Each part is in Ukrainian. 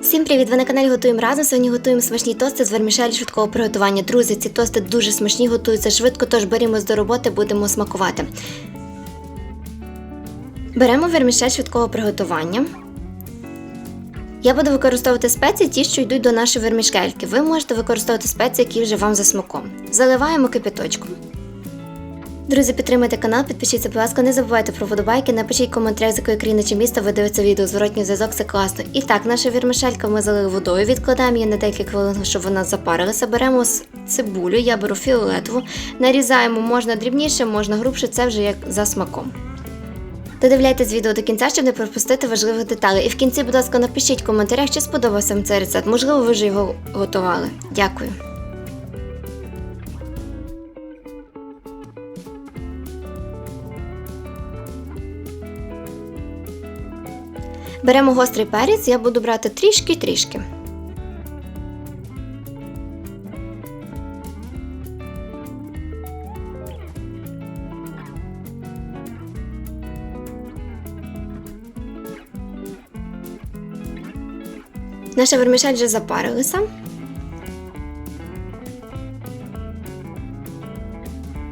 Всім привіт! Ви на каналі Готуємо разом. Сьогодні готуємо смачні тости з вермішелі швидкого приготування. Друзі, ці тости дуже смачні, готуються швидко, тож берімось до роботи, будемо смакувати. Беремо вермішель швидкого приготування. Я буду використовувати спеції, ті, що йдуть до нашої вермішкельки. Ви можете використовувати спеції, які вже вам за смаком. Заливаємо кипяточком. Друзі, підтримайте канал, підпишіться, будь ласка, не забувайте про вподобайки, напишіть коментар, з якої країни чи міста ви дивитеся відео. Зворотній зв'язок це класно. І так, наша вірмишелька ми залили водою, відкладаємо її на декілька хвилин, щоб вона запарилася. Беремо цибулю, я беру фіолетову, нарізаємо можна дрібніше, можна грубше, це вже як за смаком. Додивляйтесь відео до кінця, щоб не пропустити важливих деталей. І в кінці, будь ласка, напишіть в коментарях, чи сподобався вам цей рецепт. Можливо, ви вже його готували. Дякую. Беремо гострий перець, я буду брати трішки-трішки. Наша вермішель вже запарилася.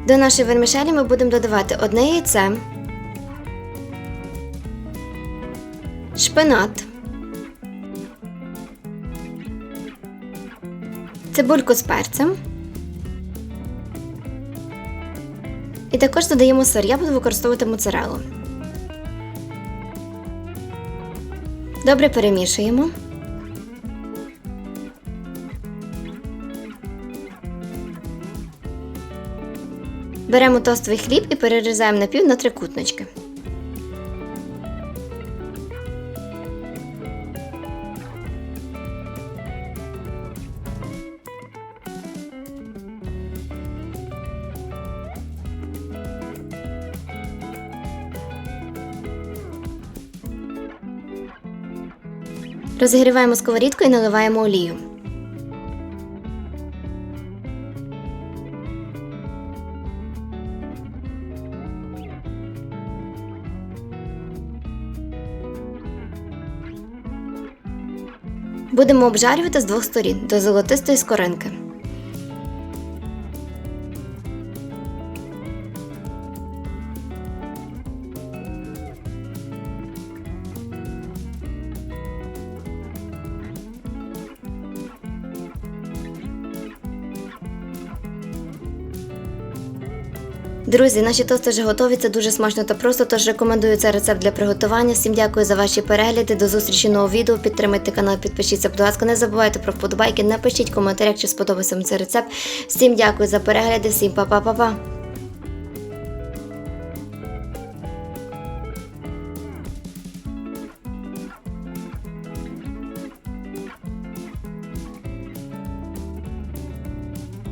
До нашої вермішелі ми будемо додавати одне яйце, шпинат, цибульку з перцем. І також додаємо сир. Я буду використовувати моцарелу. Добре перемішуємо. Беремо тостовий хліб і перерізаємо напів на трикутнички. Розігріваємо сковорідку і наливаємо олію. Будемо обжарювати з двох сторін до золотистої скоринки. Друзі, наші тости вже готові. Це дуже смачно та просто. Тож рекомендую цей рецепт для приготування. Всім дякую за ваші перегляди. До зустрічі нового відео. Підтримайте канал, підпишіться, будь ласка, не забувайте про вподобайки. Напишіть в коментарях, чи сподобався вам цей рецепт. Всім дякую за перегляди, всім па-па-па-па.